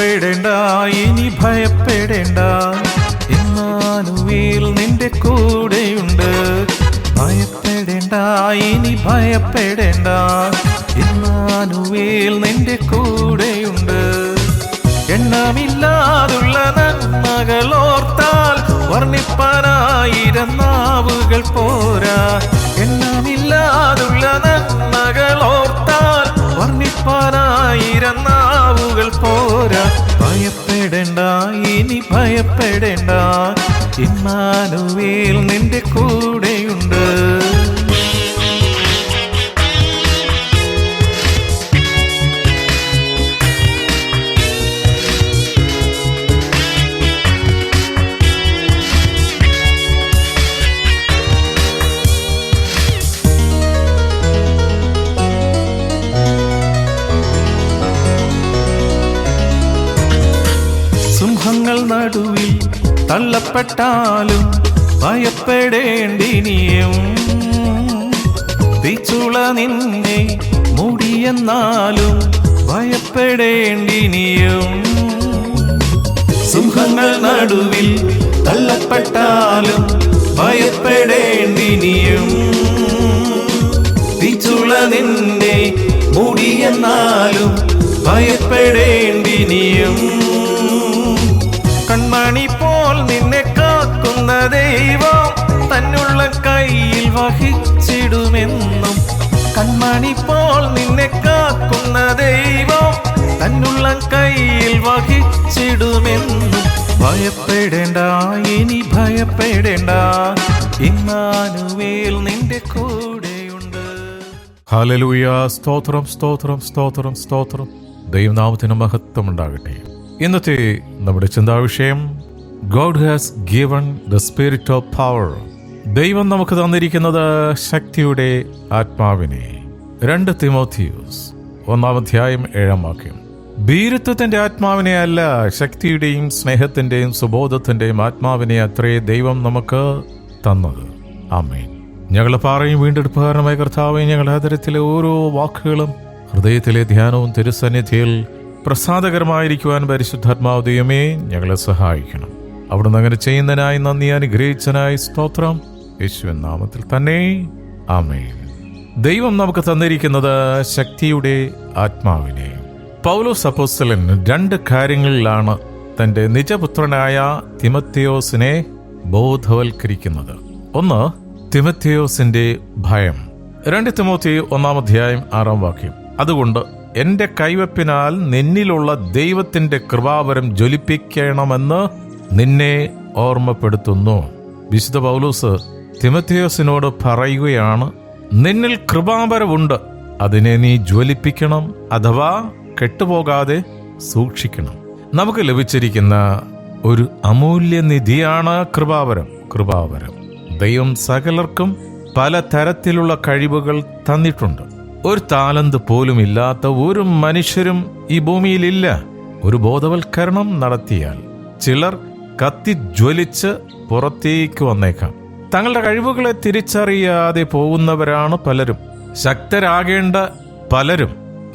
ഭയപ്പെടേണ്ട ഇനി ഭയപ്പെടേണ്ട. എന്നാലുവീൽ നിന്റെ കൂടെയുണ്ട്. ഭയപ്പെടേണ്ട ഇനി ഭയപ്പെടേണ്ട. എന്നാലുവീൽ നിന്റെ കൂടെയുണ്ട്. എണ്ണമില്ലാതുള്ള നന്മകളോർത്താൽ വർണിപ്പാനായിരം പോരാ. എണ്ണമില്ലാതുള്ള നന്മകളോർത്താൽ വർണിപ്പാനായിരം പോരാ. ഭയപ്പെടേണ്ട ഇനി ഭയപ്പെടേണ്ട. ഇന്നാനുവേൽ നിന്റെ കൂടെയുണ്ട്. തള്ളപ്പെട്ടാലും ഭയപ്പെടേണ്ടിനിയും. പിച്ചുള നിന്നെ മുടിയെന്നാലും ഭയപ്പെടേണ്ടിനിയും. സിംഹങ്ങൾ നടുവിൽ തള്ളപ്പെട്ടാലും ഭയപ്പെടേണ്ടിനിയും. പിച്ചുള നിന്നെ മുടിയെന്നാലും ഭയപ്പെടേണ്ടിനിയും. കൺമണി ദൈവം തന്നുള്ള കയ്യിൽ വഹിച്ചിടുമെന്നും കൺമണി പോൽ നിന്നെ കാക്കുന്ന ദൈവം തന്നുള്ള കയ്യിൽ വഹിച്ചിടുമെന്നും ഭയപ്പെടേണ്ട ഇനി ഭയപ്പെടേണ്ട. ഇന്നാനുവേൽ നിന്റെ കൂടെയുണ്ട്. ഹലലൂയ സ്തോത്രം സ്തോത്രം സ്തോത്രം സ്തോത്രം. ദൈവനാമത്തിന് മഹത്വം ഉണ്ടാകട്ടെ ഇന്നത്തെ നമ്മുടെ ചിന്താവിഷയം God has given the spirit of power ദൈവം നമുക്ക് തന്നിരിക്കുന്നത് ശക്തിയുടെ ആത്മാവിനെ. രണ്ട് തിമോത്തിയൂസ് ഒന്നാം അധ്യായം ഏഴാം വാക്യം. ഭീരുത്വത്തിന്റെ ആത്മാവിനെ അല്ല ശക്തിയുടെയും സ്നേഹത്തിന്റെയും സുബോധത്തിന്റെയും ആത്മാവിനെ അത്രേ ദൈവം നമുക്ക് തന്നത്. ആമേൻ. ഞങ്ങൾ പാറയും വീണ്ടെടുപ്പുകാരനമായ കർത്താവ് ഞങ്ങളുടെ ആദരത്തിലെ ഓരോ വാക്കുകളും ഹൃദയത്തിലെ ധ്യാനവും തിരുസന്നിധിയിൽ പ്രസാദകരമായിരിക്കുവാൻ പരിശുദ്ധാത്മാവ് ദൈവമേ ഞങ്ങളെ സഹായിക്കണം. അവിടുന്ന് അങ്ങനെ ചെയ്യുന്നതിനായി നന്ദി അനുഗ്രഹിച്ചനായി സ്തോത്രം. യേശുവൻ നാമത്തിൽ തന്നെ. ആമേൻ. ദൈവം നമുക്ക് തന്നിരിക്കുന്നത് ശക്തിയുടെ ആത്മാവിനെ. പൗലോസ് അപ്പോസ്തലൻ രണ്ട് കാര്യങ്ങളിലാണ് തന്റെ നിജപുത്രനായ തിമത്തിയോസിനെ ബോധവൽക്കരിക്കുന്നത്. ഒന്ന് തിമത്തിയോസിന്റെ ഭയം. രണ്ട് തിമോത്തി ഒന്നാം അധ്യായം ആറാം വാക്യം. അതുകൊണ്ട് എന്റെ കൈവപ്പിനാൽ നിന്നിലുള്ള ദൈവത്തിന്റെ കൃപാവരം ജ്വലിപ്പിക്കണമെന്ന് നിന്നെ ഓർമ്മപ്പെടുത്തുന്നു. വിശുദ്ധ പൗലൂസ് തിമത്തിയോസിനോട് പറയുകയാണ് നിന്നിൽ കൃപാവരമുണ്ട് അതിനെ നീ ജ്വലിപ്പിക്കണം അഥവാ കെട്ടുപോകാതെ സൂക്ഷിക്കണം. നമുക്ക് ലഭിച്ചിരിക്കുന്ന ഒരു അമൂല്യ നിധിയാണ് കൃപാവരം കൃപാവരം ദൈവം സകലർക്കും പല തരത്തിലുള്ള കഴിവുകൾ തന്നിട്ടുണ്ട്. ഒരു താലന്ത് പോലും ഇല്ലാത്ത ഒരു മനുഷ്യരും ഈ ഭൂമിയിലില്ല. ഒരു ബോധവൽക്കരണം നടത്തിയാൽ ചിലർ കത്തി ജ്വലിച്ച് പുറത്തേക്ക് വന്നേക്കാം. തങ്ങളുടെ കഴിവുകളെ തിരിച്ചറിയാതെ പോകുന്നവരാണ് പലരും. ശക്തരാകേണ്ട പലരും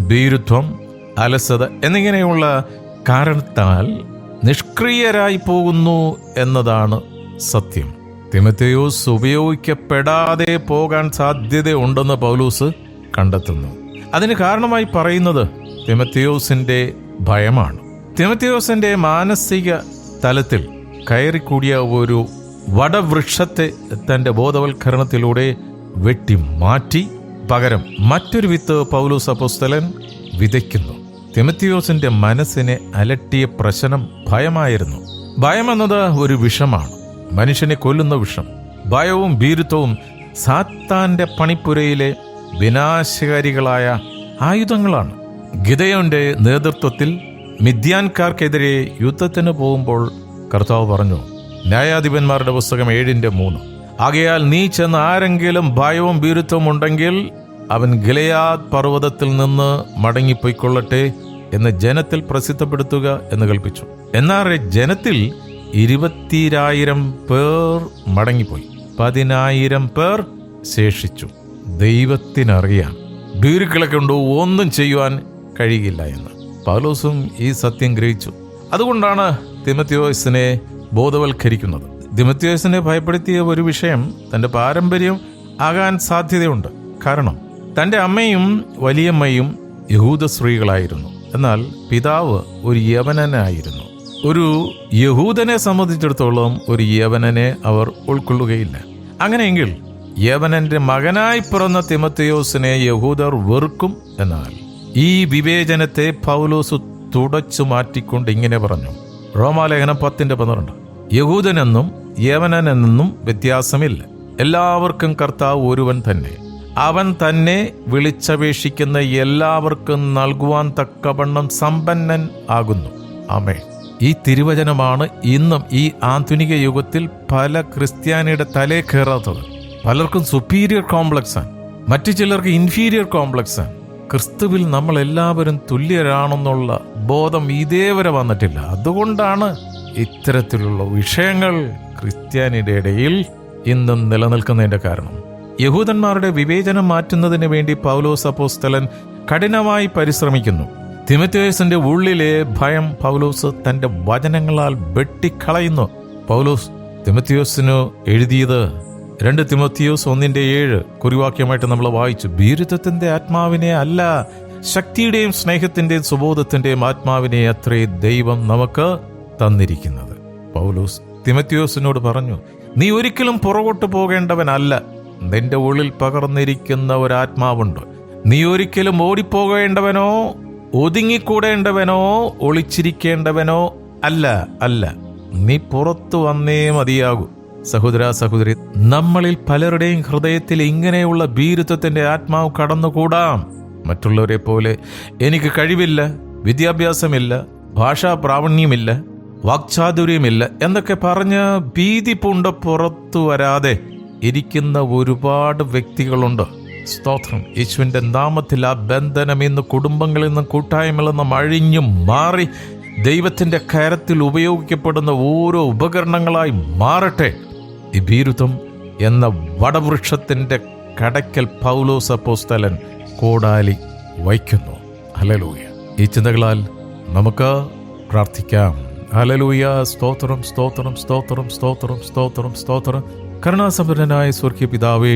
ഭീരുത്വം അലസത എന്നിങ്ങനെയുള്ള കാരണത്താൽ നിഷ്ക്രിയരായി പോകുന്നു എന്നതാണ് സത്യം. തിമത്തയോസ് ഉപയോഗിക്കപ്പെടാതെ പോകാൻ സാധ്യതയുണ്ടെന്ന് പൗലൂസ് കണ്ടെത്തുന്നു. അതിന് കാരണമായി പറയുന്നത് തിമത്തിയോസിന്റെ ഭയമാണ്. തിമത്തിയോസിന്റെ മാനസിക തലത്തിൽ കയറിക്കൂടിയ ഒരു വടവൃക്ഷത്തെ തന്റെ ബോധവൽക്കരണത്തിലൂടെ വെട്ടി മാറ്റി പകരം മറ്റൊരു വിത്ത് പൗലൂസ് അപ്പോസ്തലൻ വിതയ്ക്കുന്നു. തിമത്തിയോസിന്റെ മനസ്സിനെ അലട്ടിയ പ്രശ്നം ഭയമായിരുന്നു. ഭയമെന്നത് ഒരു വിഷമാണ്. മനുഷ്യനെ കൊല്ലുന്ന വിഷം. ഭയവും ഭീരുത്വവും സാത്താന്റെ പണിപ്പുരയിലെ വിനാശകാരികളായ ആയുധങ്ങളാണ്. ഗിതയോന്റെ നേതൃത്വത്തിൽ മിഥ്യാൻകാർക്കെതിരെ യുദ്ധത്തിന് പോകുമ്പോൾ കർത്താവ് പറഞ്ഞു ന്യായാധിപന്മാരുടെ പുസ്തകം ഏഴിന്റെ മൂന്ന്. ആകയാൽ നീ ചെന്ന് ആരെങ്കിലും ഭയവും ബീരുത്വം ഉണ്ടെങ്കിൽ അവൻ ഗിലയാദ് പർവതത്തിൽ നിന്ന് മടങ്ങിപ്പോയിക്കൊള്ളട്ടെ എന്ന് ജനത്തിൽ പ്രസിദ്ധപ്പെടുത്തുക എന്ന് കൽപ്പിച്ചു. എന്നാൽ ജനത്തിൽ ഇരുപത്തിരായിരം പേർ മടങ്ങിപ്പോയി. പതിനായിരം പേർ ശേഷിച്ചു. ദൈവത്തിനറിയാം ഭീരുക്കളെ ഉണ്ടോ? ഒന്നും ചെയ്യുവാൻ കഴിയില്ല എന്ന്. പൗലോസും ഈ സത്യം ഗ്രഹിച്ചു. അതുകൊണ്ടാണ് തിമത്യോസിനെ ബോധവൽക്കരിക്കുന്നത്. തിമത്യോസിനെ ഭയപ്പെടുത്തിയ ഒരു വിഷയം തന്റെ പാരമ്പര്യം ആകാൻ സാധ്യതയുണ്ട്. കാരണം തന്റെ അമ്മയും വലിയമ്മയും യഹൂദ സ്ത്രീകളായിരുന്നു. എന്നാൽ പിതാവ് ഒരു യവനനായിരുന്നു. ഒരു യഹൂദനെ സംബന്ധിച്ചിടത്തോളം ഒരു യവനനെ അവർ ഉൾക്കൊള്ളുകയില്ല. അങ്ങനെയെങ്കിൽ യവനന്റെ മകനായി പിറന്ന തിമത്തയോസിനെ യഹൂദർ വെറുക്കും എന്നാൽ ഈ വിവേചനത്തെ പൗലോസ് തുടച്ചു മാറ്റിക്കൊണ്ട് ഇങ്ങനെ പറഞ്ഞു. റോമാലേഖനം പത്തിന്റെ പന്ത്രണ്ട് യഹൂദനെന്നും യവനനെന്നും വ്യത്യാസമില്ല. എല്ലാവർക്കും കർത്താവ് ഒരുവൻ തന്നെ. അവൻ തന്നെ വിളിച്ചപേക്ഷിക്കുന്ന എല്ലാവർക്കും നൽകുവാൻ തക്കവണ്ണം സമ്പന്നൻ ആകുന്നു. അമേ ഈ തിരുവചനമാണ് ഇന്നും ഈ ആധുനിക യുഗത്തിൽ പല ക്രിസ്ത്യാനിയുടെ തലേ കയറാത്തത്. പലർക്കും സുപ്പീരിയർ കോംപ്ലക്സാണ് മറ്റു ചിലർക്ക് ഇൻഫീരിയർ കോംപ്ലക്സാണ് ക്രിസ്തുവിൽ നമ്മൾ എല്ലാവരും തുല്യരാണെന്നുള്ള ബോധം ഇതേവരെ വന്നിട്ടില്ല. അതുകൊണ്ടാണ് ഇത്തരത്തിലുള്ള വിഷയങ്ങൾ ക്രിസ്ത്യാനിയുടെ ഇടയിൽ ഇന്നും നിലനിൽക്കുന്നതിന്റെ കാരണം. യഹൂദന്മാരുടെ വിവേചനം മാറ്റുന്നതിന് വേണ്ടി പൗലോസ് അപ്പോസ്തലൻ കഠിനമായി പരിശ്രമിക്കുന്നു. തിമത്യേസിന്റെ ഉള്ളിലെ ഭയം പൗലോസ് തന്റെ വചനങ്ങളാൽ വെട്ടിക്കളയുന്നു. പൗലോസ് തിമത്യോസിനു എഴുതിയത് രണ്ട് തിമത്തിയോസ് ഒന്നിന്റെ ഏഴ് കുറിവാക്യമായിട്ട് നമ്മൾ വായിച്ചു. ഭീരുത്വത്തിന്റെ ആത്മാവിനെ അല്ല ശക്തിയുടെയും സ്നേഹത്തിന്റെയും സുബോധത്തിന്റെയും ആത്മാവിനെ അത്രേ ദൈവം നമുക്ക് തന്നിരിക്കുന്നത്. പൗലോസ് തിമത്യോസിനോട് പറഞ്ഞു നീ ഒരിക്കലും പുറകോട്ട് പോകേണ്ടവനല്ല. നിന്റെ ഉള്ളിൽ പകർന്നിരിക്കുന്ന ഒരാത്മാവുണ്ട്. നീ ഒരിക്കലും ഓടിപ്പോകേണ്ടവനോ ഒതുങ്ങിക്കൂടേണ്ടവനോ ഒളിച്ചിരിക്കേണ്ടവനോ അല്ല അല്ല. നീ പുറത്തു വന്നേ മതിയാകൂ. സഹോദര സഹോദരി നമ്മളിൽ പലരുടെയും ഹൃദയത്തിൽ ഇങ്ങനെയുള്ള ഭീരുത്വത്തിന്റെ ആത്മാവ് കടന്നുകൂടാം. മറ്റുള്ളവരെ പോലെ എനിക്ക് കഴിവില്ല വിദ്യാഭ്യാസമില്ല ഭാഷാ പ്രാവണ്യമില്ല വാക്ചാതുര്യമില്ല എന്നൊക്കെ പറഞ്ഞ് ഭീതി പൂണ്ട പുറത്തു വരാതെ ഇരിക്കുന്ന ഒരുപാട് വ്യക്തികളുണ്ട്. സ്തോത്രം. യേശുവിന്റെ നാമത്തിൽ ആ ബന്ധനം ഇന്ന് കുടുംബങ്ങളിൽ നിന്നും കൂട്ടായ്മകളിൽ നിന്നും അഴിഞ്ഞു മാറി ദൈവത്തിന്റെ കരത്തിൽ ഉപയോഗിക്കപ്പെടുന്ന ഓരോ ഉപകരണങ്ങളായി മാറട്ടെ. ഈ ഭീരുത്വം എന്ന വടവൃക്ഷത്തിന്റെ കടയ്ക്കൽ പൗലോസ് അപ്പോസ്തലൻ കോടാലി വയ്ക്കുന്നു ഹലലൂയ ഈ ചിന്തകളാൽ നമുക്ക് പ്രാർത്ഥിക്കാം. ഹലലൂയ സ്തോത്രം സ്തോത്രം സ്തോത്രം സ്തോത്രം സ്തോത്രം സ്തോത്രം. കരുണാസമ്പന്നനായ സ്വർഗീയ പിതാവേ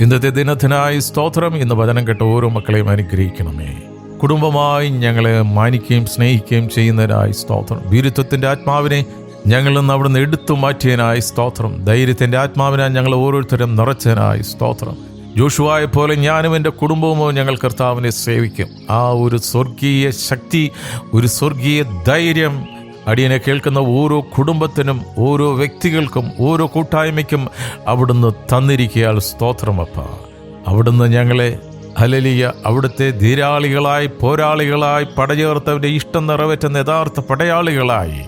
ഇന്നത്തെ ദിനത്തിനായി സ്തോത്രം എന്ന് വചനം കേട്ട ഓരോ മക്കളെയും അനുഗ്രഹിക്കണമേ. കുടുംബമായി ഞങ്ങളെ മാനിക്കുകയും സ്നേഹിക്കുകയും ചെയ്യുന്നതിനായി സ്തോത്രം. വീരുത്വത്തിന്റെ ആത്മാവിനെ ഞങ്ങളിൽ നിന്ന് അവിടുന്ന് എടുത്തു മാറ്റിയതിനായി സ്തോത്രം. ധൈര്യത്തിന്റെ ആത്മാവിനെ ഞങ്ങൾ ഓരോരുത്തരും നിറച്ചതിനായി സ്തോത്രം. ജോഷുവായ പോലെ ഞാനും എന്റെ കുടുംബവുമോ ഞങ്ങൾ കർത്താവിനെ സേവിക്കും. ആ ഒരു സ്വർഗീയ ശക്തി ഒരു സ്വർഗീയ ധൈര്യം അടിയനെ കേൾക്കുന്ന ഓരോ കുടുംബത്തിനും ഓരോ വ്യക്തികൾക്കും ഓരോ കൂട്ടായ്മയ്ക്കും അവിടുന്ന് തന്നിരിക്കയാൽ സ്തോത്രമപ്പ അവിടുന്ന് ഞങ്ങളെ ഹലലിയ അവിടുത്തെ ധീരാളികളായി പോരാളികളായി പടചേർത്തവന്റെ ഇഷ്ടം നിറവേറ്റുന്ന യഥാർത്ഥ പടയാളികളായി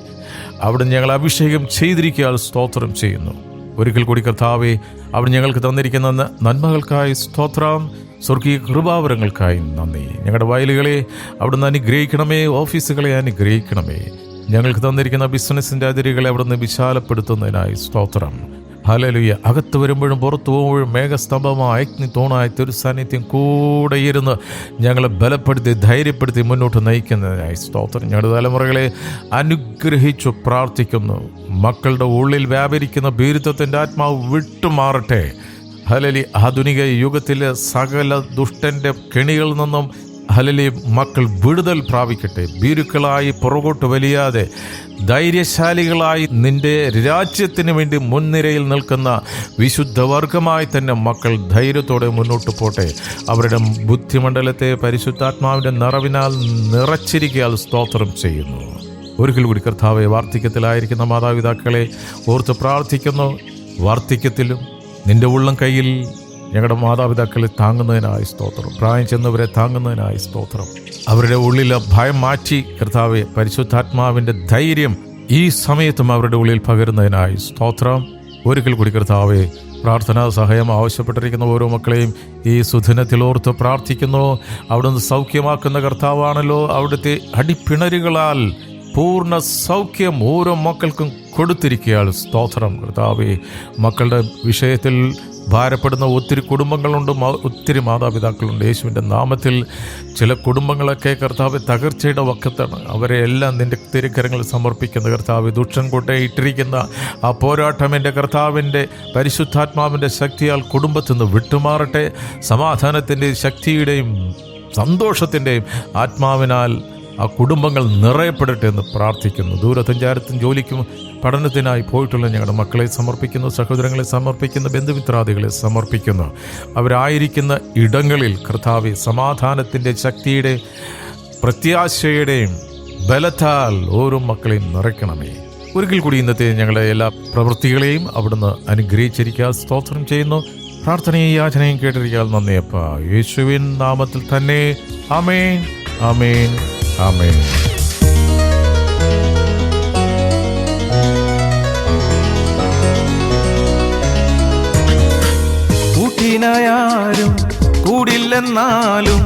അവിടെ ഞങ്ങൾ അഭിഷേകം ചെയ്തിരിക്കയാൽ സ്തോത്രം ചെയ്യുന്നു. ഒരിക്കൽ കൂടി കർത്താവെ അവർ ഞങ്ങൾക്ക് തന്നിരിക്കുന്ന നന്മകൾക്കായി സ്തോത്രം സ്വർഗീയ കൃപാവരങ്ങൾക്കായി നന്ദി. ഞങ്ങളുടെ വയലുകളെ അവിടുന്ന് അനുഗ്രഹിക്കണമേ ഓഫീസുകളെ അനുഗ്രഹിക്കണമേ. ഞങ്ങൾക്ക് തന്നിരിക്കുന്ന ബിസിനസ്സിന്റെ അതിരുകളെ അവിടുന്ന് വിശാലപ്പെടുത്തുന്നതിനായി സ്തോത്രം. ഹലലുയ അകത്ത് വരുമ്പോഴും പുറത്തു പോകുമ്പോഴും മേഘസ്തംഭമായ അഗ്നി തൂണായ തിരുസാന്നിധ്യം കൂടെ ഇരുന്ന് ഞങ്ങളെ ബലപ്പെടുത്തി ധൈര്യപ്പെടുത്തി മുന്നോട്ട് നയിക്കുന്നതിനായി സ്തോത്രം. ഞങ്ങളുടെ തലമുറകളെ അനുഗ്രഹിച്ചു പ്രാർത്ഥിക്കുന്നു. മക്കളുടെ ഉള്ളിൽ വ്യാപരിക്കുന്ന ഭീരുത്വത്തിന്റെ ആത്മാവ് വിട്ടുമാറട്ടെ. ഹലലി ആധുനിക യുഗത്തിലെ സകല ദുഷ്ടന്റെ കെണികളിൽ നിന്നും ഹലലി മക്കൾ വിടുതൽ പ്രാപിക്കട്ടെ. ഭീരുക്കളായി പുറകോട്ട് വലിയാതെ ധൈര്യശാലികളായി നിന്റെ രാജ്യത്തിന് വേണ്ടി മുൻനിരയിൽ നിൽക്കുന്ന വിശുദ്ധവർഗമായി തന്നെ മക്കൾ ധൈര്യത്തോടെ മുന്നോട്ട് പോട്ടെ. അവരുടെ ബുദ്ധിമണ്ഡലത്തെ പരിശുദ്ധാത്മാവിന്റെ നിറവിനാൽ നിറച്ചിരിക്കാൻ സ്തോത്രം ചെയ്യുന്നു. ഒരിക്കൽ കൂടി കർത്താവെ വാർദ്ധക്യത്തിലായിരിക്കുന്ന മാതാപിതാക്കളെ ഓർത്ത് പ്രാർത്ഥിക്കുന്നു. വാർദ്ധക്യത്തിലും നിന്റെ ഉള്ളം കയ്യിൽ ഞങ്ങളുടെ മാതാപിതാക്കളെ താങ്ങുന്നതിനായി സ്തോത്രം. പ്രായം ചെന്നവരെ താങ്ങുന്നതിനായി സ്തോത്രം. അവരുടെ ഉള്ളിലെ ഭയം മാറ്റി കർത്താവെ പരിശുദ്ധാത്മാവിന്റെ ധൈര്യം ഈ സമയത്തും അവരുടെ ഉള്ളിൽ പകരുന്നതിനായി സ്തോത്രം. ഒരിക്കൽ കൂടി കർത്താവെ പ്രാർത്ഥനാ സഹായം ആവശ്യപ്പെട്ടിരിക്കുന്ന ഓരോ മക്കളെയും ഈ സുദിനത്തിൽ ഓർത്ത് പ്രാർത്ഥിക്കുന്നു. അവിടുന്ന് സൗഖ്യമാക്കുന്ന കർത്താവാണല്ലോ അവിടുത്തെ അടിപ്പിണരുകളാൽ പൂർണ സൗഖ്യം ഓരോ മക്കൾക്കും കൊടുത്തിരിക്കുകയാണ് സ്തോത്രം. കർത്താവെ മക്കളുടെ വിഷയത്തിൽ ഭാരപ്പെടുന്ന ഒത്തിരി കുടുംബങ്ങളുണ്ട് ഒത്തിരി മാതാപിതാക്കളുണ്ട്. യേശുവിന്റെ നാമത്തിൽ ചില കുടുംബങ്ങളൊക്കെ കർത്താവ് തകർച്ചയുടെ വക്കത്താണ്. അവരെ എല്ലാം നിന്റെ തിരുക്കരങ്ങളിൽ സമർപ്പിക്കുന്ന കർത്താവ് ദുഷ്ടൻ കൂട്ടെ ഇട്ടിരിക്കുന്ന ആ പോരാട്ടം എന്റെ കർത്താവിന്റെ പരിശുദ്ധാത്മാവിന്റെ ശക്തിയാൽ കുടുംബത്തിൽ നിന്ന് വിട്ടുമാറട്ടെ. സമാധാനത്തിന്റെയും ശക്തിയുടെയും സന്തോഷത്തിന്റെയും ആത്മാവിനാൽ ആ കുടുംബങ്ങൾ നിറയപ്പെടട്ടെ എന്ന് പ്രാർത്ഥിക്കുന്നു. ദൂരസഞ്ചാരത്തിനും ജോലിക്കും പഠനത്തിനായി പോയിട്ടുള്ള ഞങ്ങളുടെ മക്കളെ സമർപ്പിക്കുന്നു സഹോദരങ്ങളെ സമർപ്പിക്കുന്നു ബന്ധുമിത്രാദികളെ സമർപ്പിക്കുന്നു. അവരായിരിക്കുന്ന ഇടങ്ങളിൽ കർത്താവ് സമാധാനത്തിന്റെ ശക്തിയുടെ പ്രത്യാശയുടെയും ബലത്താൽ ഓരോ മക്കളെയും നിറയ്ക്കണമേ. ഒരിക്കൽ കൂടി ഇന്നത്തെ ഞങ്ങളുടെ എല്ലാ പ്രവൃത്തികളെയും അവിടുന്ന് അനുഗ്രഹിച്ചിരിക്കുക സ്തോത്രം ചെയ്യുന്നു. പ്രാർത്ഥനയും യാചനയും കേട്ടിരിക്കാൻ നന്ദിയപ്പ. യേശുവിൻ നാമത്തിൽ തന്നെ. അമേൻ ആമേൻ. ആമേൻ. കൂട്ടിനായാരും കൂടില്ലെന്നാലും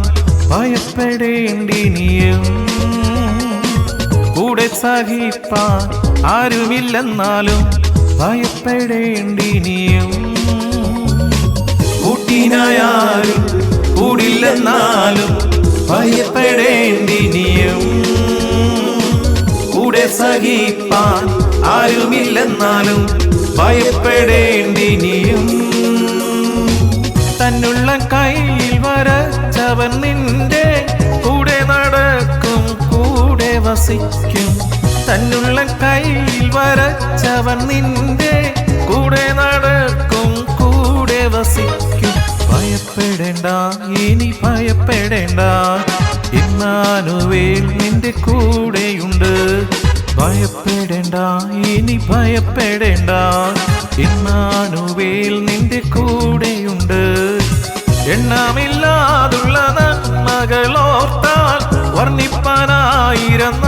ഭയപ്പെടേണ്ടി നീയും കൂടെ സഹിപ്പാൻ ആരുമില്ലെന്നാലും ഭയപ്പെടേണ്ടി നീയും കൂട്ടിനായാരും കൂടില്ലെന്നാലും ഭയപ്പെടേണ്ടി സഹിപ്പാൻ ആരുമില്ലെന്നാലും ഭയപ്പെടേണ്ടി നീയും തന്നുള്ള കയ്യിൽ വരച്ചവൻ നിന്റെ കൂടെ നടക്കും കൂടെ വസിക്കും. തന്നുള്ള കയ്യിൽ വരച്ചവൻ നിന്റെ കൂടെ നടക്കും കൂടെ വസിക്കും. ഭയപ്പെടേണ്ട ഇനി ഭയപ്പെടേണ്ട. ഇന്നാനുവേൽ നിന്റെ കൂടെയുണ്ട്. ഭയപ്പെടേണ്ട ഇനി ഭയപ്പെടേണ്ട. ഇന്നാനുവേൽ നിന്റെ കൂടെയുണ്ട്. എണ്ണമില്ലാതുള്ള നന്മകളോർത്താൽ വർണിപ്പാനായിരം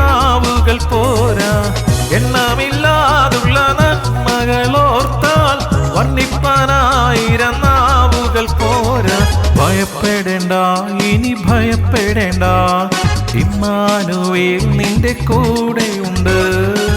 പോരാ. എണ്ണമില്ലാതുള്ള നന്മകളോർത്താൽ വർണിപ്പാനായിരം പോരാ. ഭയപ്പെടേണ്ട ഇനി ഭയപ്പെടേണ്ട. ഇമ്മാനുവേൽ നിന്റെ കൂടെയുണ്ട്.